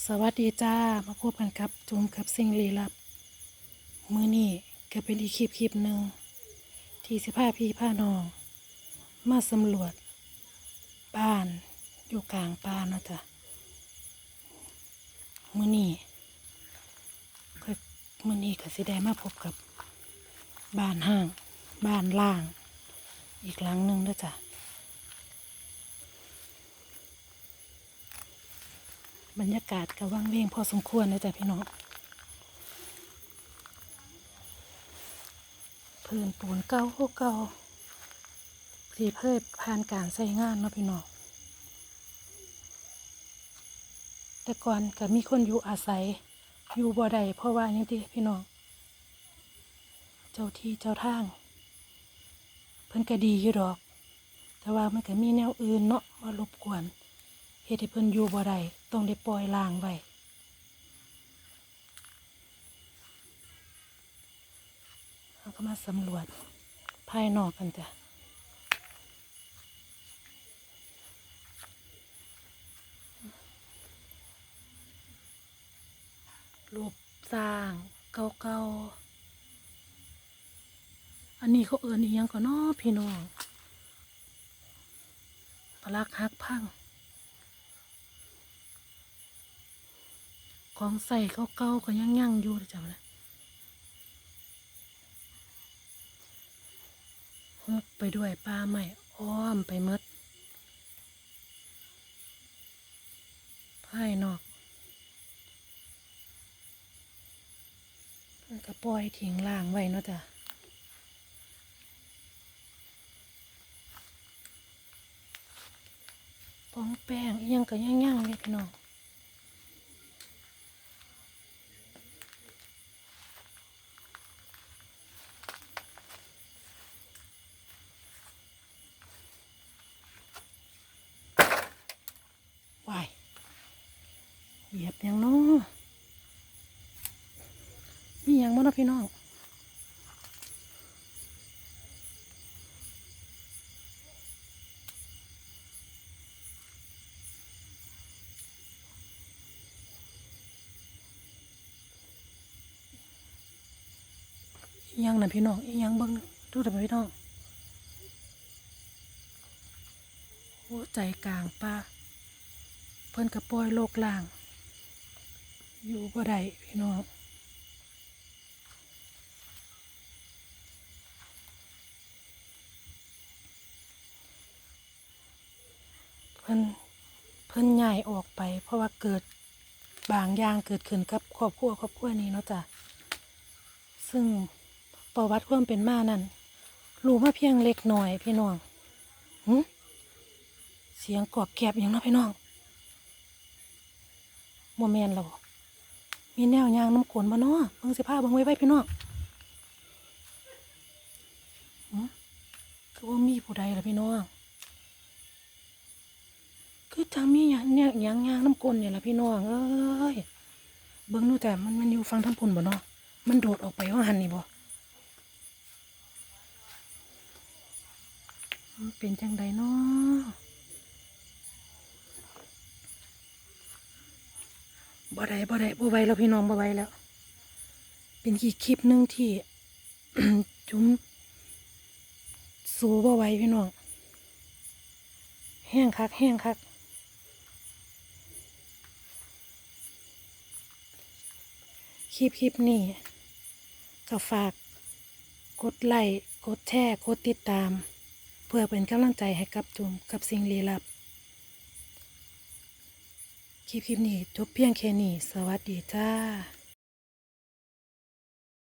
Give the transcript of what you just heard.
สวัสดีจ้า มาพบกันครับจุมกับสิ่งลี้ลับ มือนี่ก็เป็นอีกคลิปคลิปหนึ่งที่สิพาพี่พาน้อง มาสำรวจ บ้านอยู่กลางป่าเนาะจ้ะมือนี่ก็มือนี่ก็สิได้มาพบกับบ้านห้าง บ้านล่าง อีกหลังหนึ่งเด้อจ้ะ บรรยากาศก็ว่างเวงพอสมควรเลยจ้ะพี่น้องพื้นปูนเก่าเก่าที่เพิ่ผ่านการใช้งานเนาะพี่น้องแต่ก่อนก็มีคนอยู่อาศัยอยู่บ่ได้เพราะว่าอย่างที่พี่น้อง เจ้าที่เจ้าทาง เพิ่นก็ดีอยู่ดอก แต่ว่ามันก็มีแนวอื่นเนาะมารบกวน ฮ็ดให้เพิ่นอยู่บ่ได้ต้องได้ปล่อยล่างไว้เราก็มาสำรวจภายนอกกันจ้ะรูปสร้างเก่าๆ อันนี้เขาเอิ้นอียังก็นอพี่น้องปลักหักพัง ของใส่เก่าๆก็ยังยั่งอยู่จ้ะนะฮุบไปด้วยปลาใหม่อ้อมไปมดภายนอกมันก็ปล่อยทิ้งล่างไว้เนาะจ้ะป้องแป้งยังก็ยังยั่งๆเลยพี่น้อง วายเหยีย บยังเนาะมียังบ้างนะพี่น้องอียังนะพี่น้องอียังเบิ่งดูแต่พี่น้องโอ้ใจกลางป่าเพิ่นกระปล่อยโลกล่าง อยู่บ่ได้พี่น้องเพิ่นเพิ่นย้ายออกไป เพราะว่าเกิดบางอย่างเกิดขึ้นกับครอบครัวครอบครัวนี้เนาะจ้ะซึ่งประวัติความเป็นมานั่นรู้มาเพียงเล็กน้อยพี่น้องหึเสียงกรอบแกบอย่างเนาะพี่น้องโมเมนต์เรา มีแนวยางน้ำกวนมาเนาะเบิ่งสิผ้าเบิ่งไว้ไว้พี่น้องคือว่ามีผู้ใดล่ะพี่น้องคือจังมีหยังเนี่ยหยังยางน้ำกลนเนี่ยล่ะพี่น้องเอ้ยเบิ่งดูแต่มันมันอยู่ฟังทั้งพุ่นบ่เนาะมันโดดออกไปว่าหันนี่บ่เป็นจังใดเนาะ บ่ได้บ่ได้บ่ไหวแล้วพี่น้องบ่ไหวแล้ว เป็นอีกคลิปหนึ่งที่ จุ้มสูบ่ไหวพี่น้องแห้งคักแห้งคักคลิปคลิปนี้ก็ฝากกดไลค์กดแชร์กดติดตาม เพื่อเป็นกำลังใจให้กับจุ่มกับสิ่งลี้ลับ คลิปคลิปนี้จบเพียงแค่นี้ สวัสดีจ้า